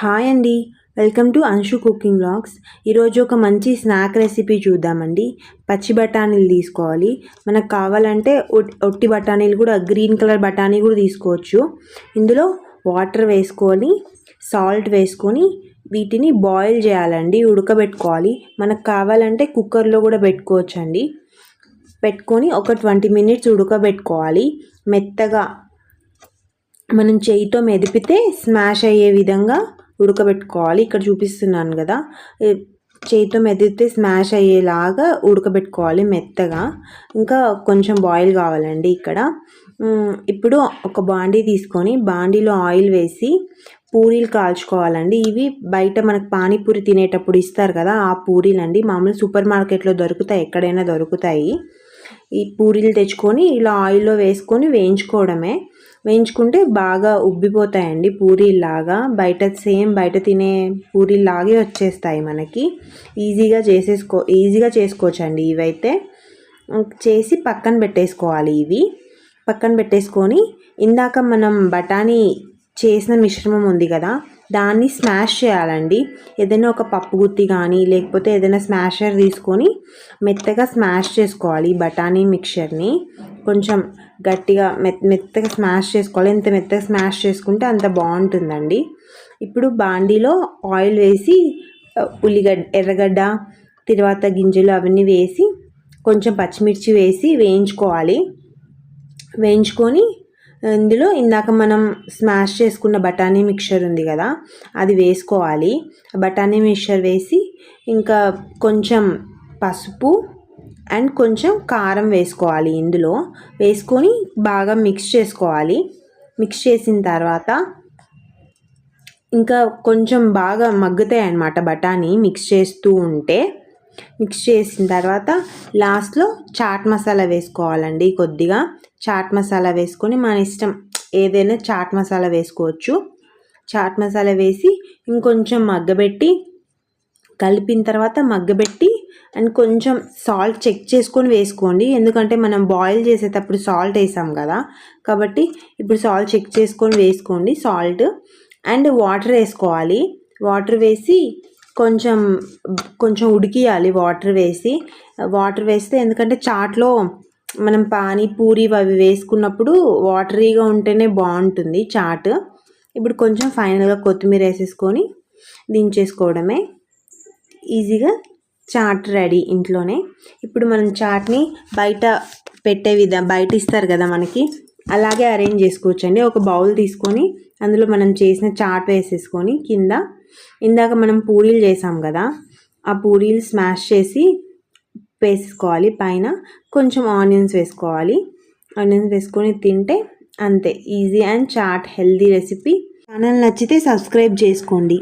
Hi అండి. Welcome to Anshu cooking blogs ఈరోజు ఒక మంచి స్నాక్ రెసిపీ చూద్దామండి. పచ్చి బఠానీలు తీసుకోవాలి. మనకు కావాలంటే ఒట్టి బఠానీలు కూడా గ్రీన్ కలర్ బఠానీ కూడా తీసుకోవచ్చు. ఇందులో వాటర్ వేసుకొని సాల్ట్ వేసుకొని వీటిని బాయిల్ చేయాలండి. ఉడకబెట్టుకోవాలి. మనకు కావాలంటే కుక్కర్లో కూడా పెట్టుకోవచ్చండి. పెట్టుకొని ఒక ట్వంటీ మినిట్స్ ఉడకబెట్టుకోవాలి. మెత్తగా మనం చేయితో మెదిపితే స్మాష్ అయ్యే విధంగా ఉడకబెట్టుకోవాలి. ఇక్కడ చూపిస్తున్నాను కదా. చేతితో మెదిపితే స్మాష్ అయ్యేలాగా ఉడకబెట్టుకోవాలి మెత్తగా. ఇంకా కొంచెం బాయిల్ కావాలండి ఇక్కడ. ఇప్పుడు ఒక బాండీ తీసుకొని బాండీలో ఆయిల్ వేసి పూరీలు కాల్చుకోవాలండి. ఇవి బయట మనకు పానీపూరి తినేటప్పుడు ఇస్తారు కదా ఆ పూరీలు అండి మామూలు సూపర్ మార్కెట్లో దొరుకుతాయి ఎక్కడైనా దొరుకుతాయి. ఈ పూరీలు తెచ్చుకొని ఇలా ఆయిల్లో వేసుకొని వేయించుకోవడమే. వేయించుకుంటే బాగా ఉబ్బిపోతాయండి పూరీలాగా బయట సేమ్ బయట తినే పూరీలాగే వచ్చేస్తాయి మనకి. ఈజీగా చేసేసుకో ఈజీగా చేసుకోవచ్చండి ఇవైతే. చేసి పక్కన పెట్టేసుకోవాలి ఇవి. పక్కన పెట్టేసుకొని ఇందాక మనం బఠానీ చేసిన మిశ్రమం ఉంది కదా దాన్ని స్మాష్ చేయాలండి. ఏదైనా ఒక పప్పు గుత్తి కానీ లేకపోతే ఏదైనా స్మాషర్ తీసుకొని మెత్తగా స్మాష్ చేసుకోవాలి బఠానీ మిక్చర్ని. కొంచెం గట్టిగా మెత్త మెత్తగా స్మాష్ చేసుకోవాలి. ఎంత మెత్తగా స్మాష్ చేసుకుంటే అంత బాగుంటుందండి. ఇప్పుడు బాండీలో ఆయిల్ వేసి ఉల్లిగడ్డ ఎర్రగడ్డ తర్వాత గింజలు అవన్నీ వేసి కొంచెం పచ్చిమిర్చి వేసి వేయించుకోవాలి. వేయించుకొని ఇందులో ఇందాక మనం స్మాష్ చేసుకున్న బఠానీ మిక్చర్ ఉంది కదా అది వేసుకోవాలి. బఠానీ మిక్చర్ వేసి ఇంకా కొంచెం పసుపు అండ్ కొంచెం కారం వేసుకోవాలి ఇందులో. వేసుకొని బాగా మిక్స్ చేసుకోవాలి. మిక్స్ చేసిన తర్వాత ఇంకా కొంచెం బాగా మగ్గుతాయి అన్నమాట బఠానీ మిక్స్ చేస్తూ ఉంటే. మిక్స్ చేసిన తర్వాత లాస్ట్లో చాట్ మసాలా వేసుకోవాలండి కొద్దిగా. చాట్ మసాలా వేసుకొని మన ఇష్టం ఏదైనా చాట్ మసాలా వేసుకోవచ్చు. చాట్ మసాలా వేసి ఇంకొంచెం మగ్గబెట్టి కలిపిన తర్వాత మగ్గబెట్టి అండ్ కొంచెం సాల్ట్ చెక్ చేసుకొని వేసుకోండి. ఎందుకంటే మనం బాయిల్ చేసేటప్పుడు సాల్ట్ వేసాం కదా. కాబట్టి ఇప్పుడు సాల్ట్ చెక్ చేసుకొని వేసుకోండి సాల్ట్. అండ్ వాటర్ వేసుకోవాలి. వాటర్ వేసి కొంచెం కొంచెం ఉడికియాలి వాటర్ వేసి. వాటర్ వేస్తే ఎందుకంటే చాట్లో మనం పానీ పూరి అవి వేసుకున్నప్పుడు వాటరీగా ఉంటేనే బాగుంటుంది చాట్. ఇప్పుడు కొంచెం ఫైనల్గా కొత్తిమీర వేసేసుకొని దించేసుకోవడమే. ఈజీగా చాట్ రెడీ ఇంట్లోనే. ఇప్పుడు మనం చాట్ని బయట పెట్టే విధం బయట ఇస్తారు కదా మనకి అలాగే అరేంజ్ చేసుకోవచ్చండి. ఒక బౌల్ తీసుకొని అందులో మనం చేసిన చాట్ వేసేసుకొని కింద ఇందాక మనం పూరీలు చేసాం కదా ఆ పూరీలు స్మాష్ చేసి వేసుకోవాలి. పైన కొంచెం ఆనియన్స్ వేసుకోవాలి. ఆనియన్స్ వేసుకొని తింటే అంతే easy and chaat healthy recipe. Channel నచ్చితే సబ్స్క్రైబ్ చేసుకోండి.